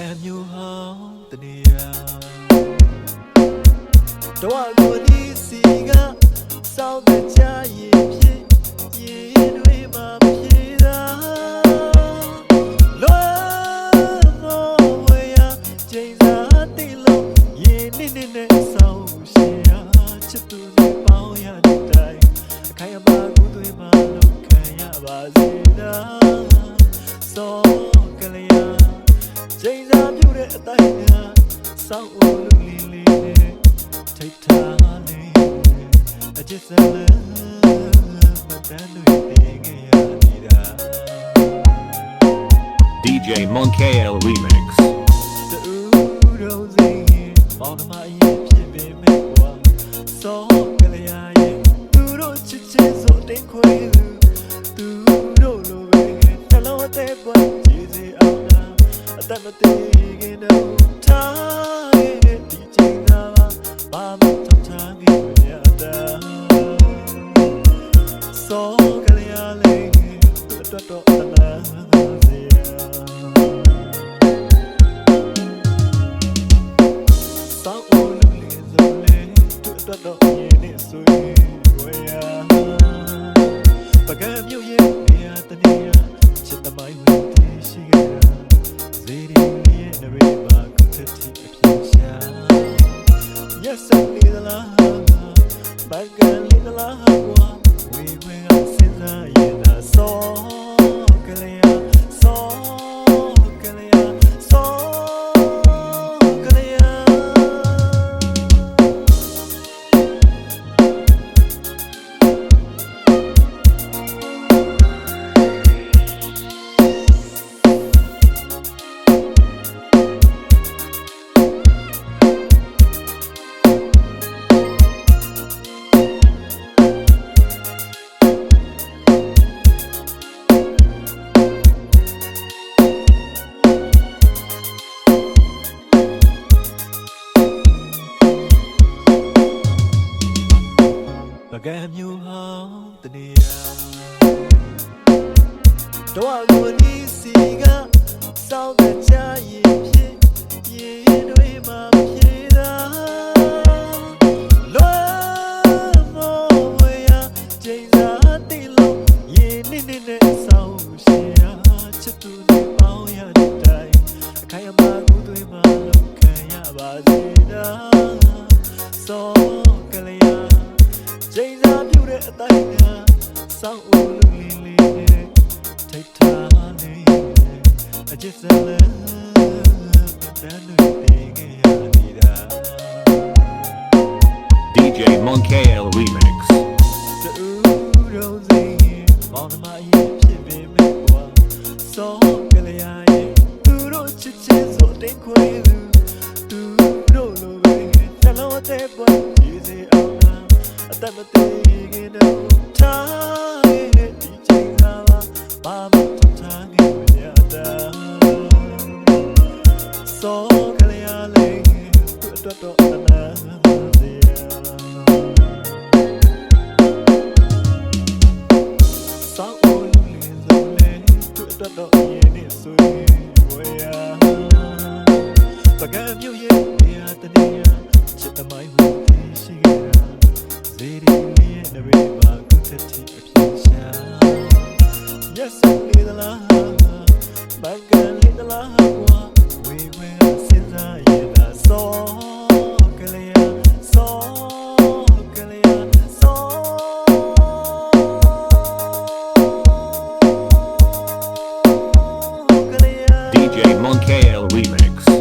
င်းတနေရာတော့ကိုဒီစီကစောင်းတဲ့ချာရင်ဖြစ်ရင်တွေမှာဖြစ်တာလွမ်းမောဝေးရချိန်စာတိလုံးရင်နစ်နစ်နဲ့ဆောင်းရှင်ရချစ်သူနဲ့ပေါင်းရတဲ့တိုင်အခိုင်အမာကိုယ်တွေမှာလောက်ခံရပါစေနာစော စ်စမ်းမတန်းတွေတင်ခဲ့ရနေတာ DJ Monkael Remix. တူတော့စိတ်ရင်မောင်နှမရဲ့ဖြစ်ပေမဲ့ကွာစောကလေးရဲ့သူတို့ချစ်ချစ်ဆိုတင်ခွေလူသူတို့လို ပဲနှလုံးအသက်ပွားကြည်စီအောင်နာအသက်မသေးခင်တော့ထားရဲ့ဒီချိန်သာဘာမှထောက်ထားနေရတာစောကလေးလေးတော်တော်အလားစေရစောင်းအိုလူလေးစုံလေးတွေ့တော့ ပကံမျိုးဟောင်းတနေရာတော့ကိုဒီစီကစောင်းတဲ့ချာရင်ဖြစ်ရင်တွေမှာဖြစ်တာလွမ်းမောဝေးရချိန်စာတိလုံးရင်နစ်နစ်နဲ့ဆောင်းရှင်ရချစ်သူနဲ့ပေါင်းရတဲ့တိုင်အခိုင်အမာကိုယ်တွေမှာလောက်ခံရပါစေနာစောကလေးရ ချိန်စာပြူတဲ့အတိုင်းများစောင်းအိုလူလေးလေးနဲ့ထိတ်ထားလေးအချစ်စမ်းတန်းတွေတင်ခဲ့ရနေတာ DJ Monkael Remix. တူတော့စိတ်ရင်မောင်နှမရဲ့ဖြစ်ပေမဲ့ကွာစောကလေးရဲ့သူတို့ချစ်ချစ်ဆိုတင်ခွေ မသိခင်တော့ထားရဲ့ဒီချိန်ကလာဘာမှထားခဲ့မရတာစောကလေးအလေးသူ့အတွက်တော့အနာစီရစောဦးလူလေးစုံလေးသူ့အတွက်တော့ရင်းနေဆွေးဝေးရပကံမြူရဲ့နေရာတနေရာချစ်သမိုင်းဝင်ရှိခဲ့ DJ Monk Remix.